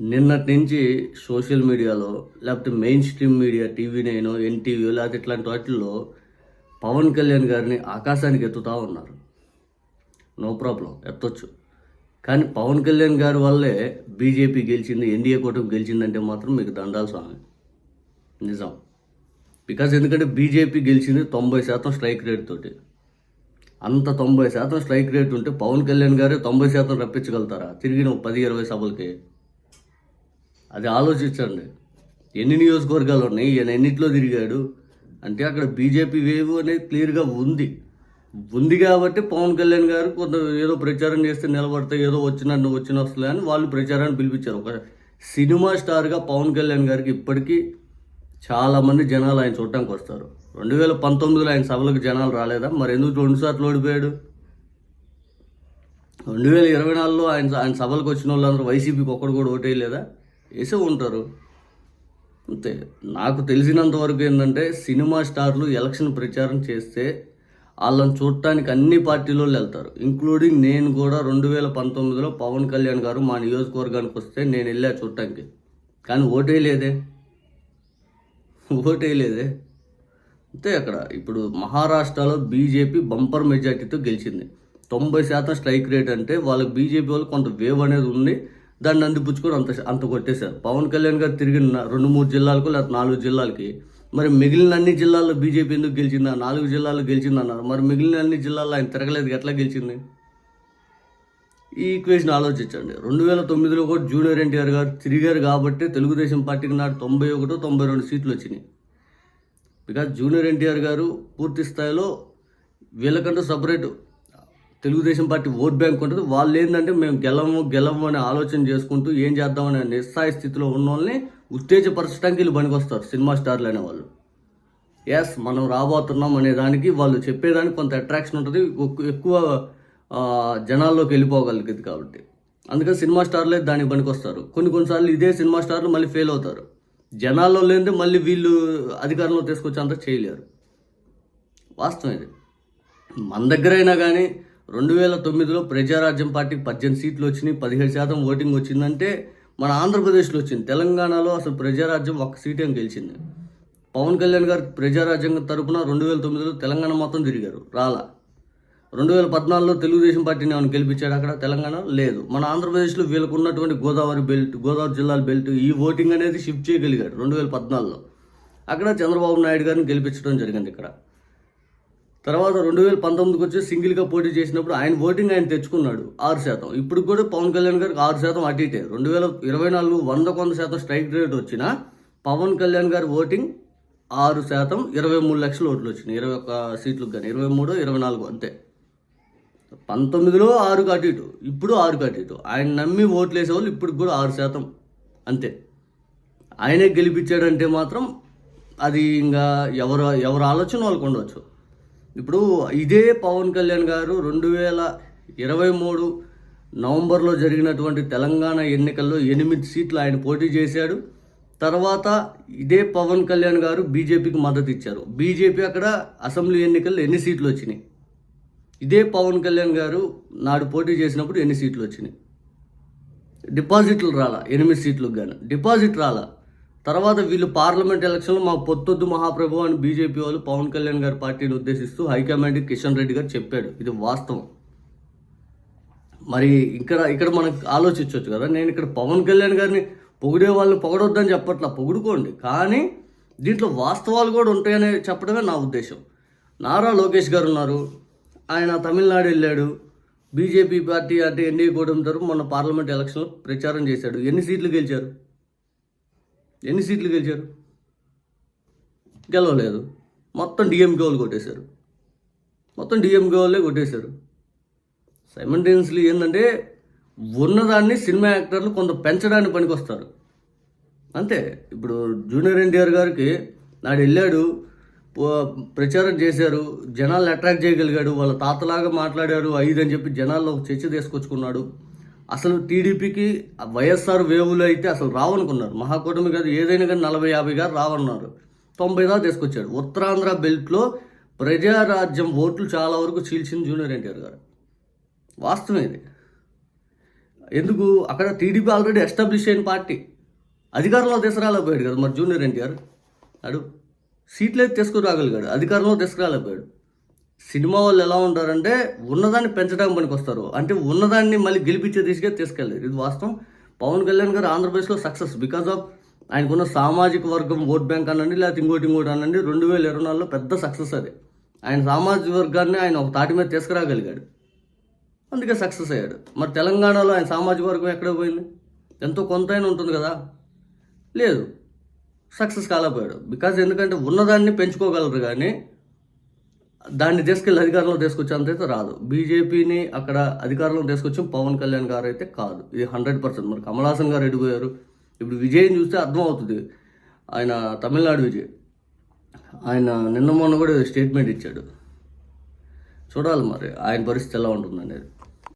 నిన్నటి నుంచి సోషల్ మీడియాలో లేకపోతే mainstream media TV nine NTV లేకపోతే ఇట్లాంటి వాటిల్లో పవన్ కళ్యాణ్ గారిని ఆకాశానికి ఎత్తుతూ ఉన్నారు. నో ప్రాబ్లం ఎత్తొచ్చు. కానీ పవన్ కళ్యాణ్ గారి వల్లే బీజేపీ గెలిచింది ఎన్డీఏ కూటమి గెలిచిందంటే మాత్రం మీకు దండాలు స్వామి. నిజం. బికాజ్ ఎందుకంటే బీజేపీ గెలిచింది తొంభై శాతం స్ట్రైక్ రేట్ తోటి. అంత తొంభై శాతం స్ట్రైక్ రేట్ ఉంటే పవన్ కళ్యాణ్ గారే తొంభై శాతం రప్పించగలుగుతారా? తిరిగిన పది ఇరవై సభలకి. అది ఆలోచించండి. ఎన్ని నియోజకవర్గాలు ఉన్నాయి? ఈయన ఎన్నిట్లో తిరిగాడు? అంటే అక్కడ బీజేపీ వేవ్ అనేది క్లియర్గా ఉంది. ఉంది కాబట్టి పవన్ కళ్యాణ్ గారు కొంత ఏదో ప్రచారం చేస్తే నిలబడితే ఏదో వచ్చినట్టు వచ్చిన వస్తులే అని వాళ్ళు ప్రచారాన్ని పిలిపించారు. ఒక సినిమా స్టార్గా పవన్ కళ్యాణ్ గారికి ఇప్పటికీ చాలామంది జనాలు ఆయన చూడటానికి వస్తారు. రెండు వేల పంతొమ్మిదిలో ఆయన సభలకు జనాలు రాలేదా? మరి ఎందుకు రెండు సార్లు ఓడిపోయాడు? రెండు వేల ఇరవై నాలుగులో ఆయన ఆయన సభలకు వచ్చిన వాళ్ళందరూ వైసీపీకి ఒక్కడు కూడా ఓటేయలేదా? వేసే ఉంటారు అంతే. నాకు తెలిసినంత వరకు ఏంటంటే సినిమా స్టార్లు ఎలక్షన్ ప్రచారం చేస్తే వాళ్ళని చూడటానికి అన్ని పార్టీలో వెళ్తారు. ఇంక్లూడింగ్ నేను కూడా రెండు వేల పంతొమ్మిదిలో పవన్ కళ్యాణ్ గారు మా నియోజకవర్గానికి వస్తే నేను వెళ్ళా చూడటానికి. కానీ ఓటేయలేదే ఓటేయలేదే అంతే అక్కడ. ఇప్పుడు మహారాష్ట్రలో బీజేపీ బంపర్ మెజార్టీతో గెలిచింది. తొంభై శాతం స్ట్రైక్ రేట్ అంటే వాళ్ళకి బీజేపీ వాళ్ళు కొంత వేవ్ అనేది ఉంది. దాన్ని అందిపుచ్చుకొని అంత అంత కొట్టేశారు. పవన్ కళ్యాణ్ గారు తిరిగిన రెండు మూడు జిల్లాలకు లేదా నాలుగు జిల్లాలకి మరి మిగిలిన అన్ని జిల్లాల్లో బీజేపీ ఎందుకు గెలిచిందా? నాలుగు జిల్లాల్లో గెలిచిందన్నారు మరి మిగిలిన అన్ని జిల్లాల్లో ఆయన తిరగలేదు. ఎట్లా గెలిచింది? ఈ ఈక్వేషన్ ఆలోచించండి. రెండు వేల తొమ్మిదిలో కూడా జూనియర్ ఎన్టీఆర్ గారు తిరిగారు కాబట్టి తెలుగుదేశం పార్టీకి నాడు తొంభై ఒకటో తొంభై రెండు సీట్లు వచ్చినాయి. బికాజ్ జూనియర్ ఎన్టీఆర్ గారు పూర్తి స్థాయిలో వీళ్ళకంటూ separate Telugu Desam party vote bank ఉంటుంది. వాళ్ళు ఏంటంటే మేము గెలము గెలము అనే ఆలోచన చేసుకుంటూ ఏం చేద్దామనే నిస్సాయ స్థితిలో ఉన్న వాళ్ళని ఉత్తేజపరచడానికి వీళ్ళు పనికొస్తారు సినిమా స్టార్లు అనేవాళ్ళు ఎస్ మనం రాబోతున్నాం అనే దానికి వాళ్ళు చెప్పేదానికి కొంత అట్రాక్షన్ ఉంటుంది. ఎక్కువ జనాల్లోకి వెళ్ళిపోగలిగింది కాబట్టి. అందుకని సినిమా స్టార్లే దానికి పనికొస్తారు. కొన్ని కొన్నిసార్లు ఇదే సినిమా స్టార్లు మళ్ళీ ఫెయిల్ అవుతారు. జనాల్లో లేనిదే మళ్ళీ వీళ్ళు అధికారంలో తీసుకొచ్చి చేయలేరు. వాస్తవం ఇది. మన దగ్గరైనా కానీ రెండు వేల తొమ్మిదిలో ప్రజారాజ్యం పార్టీకి పద్దెనిమిది సీట్లు వచ్చినాయి పదిహేడు శాతం ఓటింగ్ వచ్చిందంటే మన ఆంధ్రప్రదేశ్లో వచ్చింది. తెలంగాణలో అసలు ప్రజారాజ్యం ఒక్క సీటే గెలిచింది. పవన్ కళ్యాణ్ గారు ప్రజారాజ్యం తరపున రెండు వేల తొమ్మిదిలో తెలంగాణ మొత్తం తిరిగారు. రాలా. రెండు వేల పద్నాలుగులో తెలుగుదేశం పార్టీని ఆమెను గెలిపించాడు అక్కడ? తెలంగాణ లేదు. మన ఆంధ్రప్రదేశ్లో వీళ్ళకు ఉన్నటువంటి గోదావరి బెల్ట్ గోదావరి జిల్లాల బెల్ట్ ఈ ఓటింగ్ అనేది షిఫ్ట్ చేయగలిగాడు రెండు వేల పద్నాలుగులో. అక్కడ చంద్రబాబు నాయుడు గారిని గెలిపించడం జరిగింది ఇక్కడ. తర్వాత రెండు వేల పంతొమ్మిదికి వచ్చి సింగిల్గా పోటీ చేసినప్పుడు ఆయన ఓటింగ్ ఆయన తెచ్చుకున్నాడు ఆరు శాతం. ఇప్పుడు కూడా పవన్ కళ్యాణ్ గారికి ఆరు శాతం అటు ఇటే. రెండు వేల ఇరవై నాలుగు వంద కొంత శాతం స్ట్రైక్ రేట్ వచ్చిన పవన్ కళ్యాణ్ గారి ఓటింగ్ ఆరు శాతం ఇరవై మూడు లక్షల ఓట్లు వచ్చినాయి. ఇరవై ఒక్క సీట్లకు కానీ ఇరవై మూడు ఇరవై నాలుగు అంతే. పంతొమ్మిదిలో ఆరు అటు ఇటు. ఇప్పుడు ఆరు అటు ఇటు. ఆయన నమ్మి ఓట్లు వేసేవాళ్ళు ఇప్పుడు కూడా ఆరు శాతం అంతే. ఆయనే గెలిపించాడంటే మాత్రం అది ఇంకా ఎవరు ఎవరు ఆలోచన వాళ్ళకు ఉండవచ్చు ఇప్పుడు ఇదే పవన్ కళ్యాణ్ గారు రెండు వేల ఇరవై మూడు నవంబర్లో జరిగినటువంటి తెలంగాణ ఎన్నికల్లో ఎనిమిది సీట్లు ఆయన పోటీ చేశాడు. తర్వాత ఇదే పవన్ కళ్యాణ్ గారు బీజేపీకి మద్దతు ఇచ్చారు. బీజేపీ అక్కడ అసెంబ్లీ ఎన్నికల్లో ఎన్ని సీట్లు వచ్చినాయి? ఇదే పవన్ కళ్యాణ్ గారు నాడు పోటీ చేసినప్పుడు ఎన్ని సీట్లు వచ్చినాయి? డిపాజిట్లు రాలా? ఎనిమిది సీట్లకు కానీ డిపాజిట్ రాలా? తర్వాత వీళ్ళు పార్లమెంట్ ఎలక్షన్లో మాకు పొత్తొద్దు మహాప్రభు అని బీజేపీ వాళ్ళు పవన్ కళ్యాణ్ గారి పార్టీని ఉద్దేశిస్తూ హైకమాండ్ కిషన్ రెడ్డి గారు చెప్పాడు. ఇది వాస్తవం. మరి ఇక్కడ ఇక్కడ మనం ఆలోచించవచ్చు కదా. నేను ఇక్కడ పవన్ కళ్యాణ్ గారిని పొగిడే వాళ్ళని పొగడొద్దని చెప్పట్లా. పొగుడుకోండి. కానీ దీంట్లో వాస్తవాలు కూడా ఉంటాయని చెప్పడమే నా ఉద్దేశం. నారా లోకేష్ గారు ఉన్నారు. ఆయన తమిళనాడు వెళ్ళాడు. బీజేపీ పార్టీ అంటే ఎన్డీఏ కూటమి తరపు మొన్న పార్లమెంట్ ఎలక్షన్లో ప్రచారం చేశాడు. ఎన్ని సీట్లు గెలిచారు? ఎన్ని సీట్లు గెలిచారు? గెలవలేదు. మొత్తం డిఎంకే వాళ్ళు కొట్టేశారు. మొత్తం డిఎంకే వాళ్ళే కొట్టేశారు. సైమంటేనియస్లీ ఏంటంటే ఉన్నదాన్ని సినిమా యాక్టర్లు కొంత పెంచడానికి పనికొస్తారు. అంతే. ఇప్పుడు జూనియర్ ఎన్టీఆర్ గారికి నాడు వెళ్ళాడు ప్రచారం చేశారు జనాలను అట్రాక్ట్ చేయగలిగాడు వాళ్ళ తాతలాగా మాట్లాడారు ఐదు అని చెప్పి జనాల్లో ఒక చర్చ తీసుకొచ్చుకున్నాడు. అసలు టీడీపీకి వైఎస్ఆర్ వేవులు అయితే అసలు రావనుకున్నారు. మహాకూటమి కాదు ఏదైనా కానీ నలభై యాభై గారు రావన్నారు. తొంభై దాకా తీసుకొచ్చాడు ఉత్తరాంధ్ర బెల్ట్లో ప్రజారాజ్యం ఓట్లు చాలా వరకు చీల్చింది జూనియర్ ఎన్టీఆర్ గారు. వాస్తవం ఇది. ఎందుకు? అక్కడ టీడీపీ ఆల్రెడీ ఎస్టాబ్లిష్ అయిన పార్టీ. అధికారంలో తీసుకురాలేకపోయాడు కదా మరి జూనియర్ ఎన్టీఆర్. అడు సీట్లు అయితే తీసుకురాగలిగాడు. అధికారంలో తీసుకురాలేకపోయాడు. సినిమా వాళ్ళు ఎలా ఉంటారంటే ఉన్నదాన్ని పెంచడానికి పనికి వస్తారు అంటే ఉన్నదాన్ని మళ్ళీ గెలిపించే దిశగా తీసుకెళ్ళారు. ఇది వాస్తవం. పవన్ కళ్యాణ్ గారు ఆంధ్రప్రదేశ్లో సక్సెస్ బికాస్ ఆఫ్ ఆయనకున్న సామాజిక వర్గం ఓట్ బ్యాంక్ అనండి లేకపోతే ఇంకోటి ఇంకోటి అనండి రెండు వేల ఇరవై నాలుగులో పెద్ద సక్సెస్ అది. ఆయన సామాజిక వర్గాన్ని ఆయన ఒక తాటి మీద తీసుకురాగలిగాడు. అందుకే సక్సెస్ అయ్యాడు. మరి తెలంగాణలో ఆయన సామాజిక వర్గం ఎక్కడ పోయింది? ఎంతో కొంత అయినా ఉంటుంది కదా? లేదు. సక్సెస్ కాలేకపోయాడు. బికాజ్ ఎందుకంటే ఉన్నదాన్ని పెంచుకోగలరు కానీ దాన్ని తీసుకెళ్ళి అధికారంలో తీసుకొచ్చేంత అయితే రాదు. బీజేపీని అక్కడ అధికారంలో తీసుకొచ్చి పవన్ కళ్యాణ్ గారు అయితే కాదు. ఇది హండ్రెడ్ పర్సెంట్. మరి కమల్ హాసన్ గారు ఎడిపోయారు ఇప్పుడు విజయ్ని చూస్తే అర్థమవుతుంది. ఆయన తమిళనాడు విజయ్. ఆయన నిన్న మొన్న కూడా స్టేట్మెంట్ ఇచ్చాడు. చూడాలి మరి ఆయన పరిస్థితి ఎలా ఉంటుంది అనేది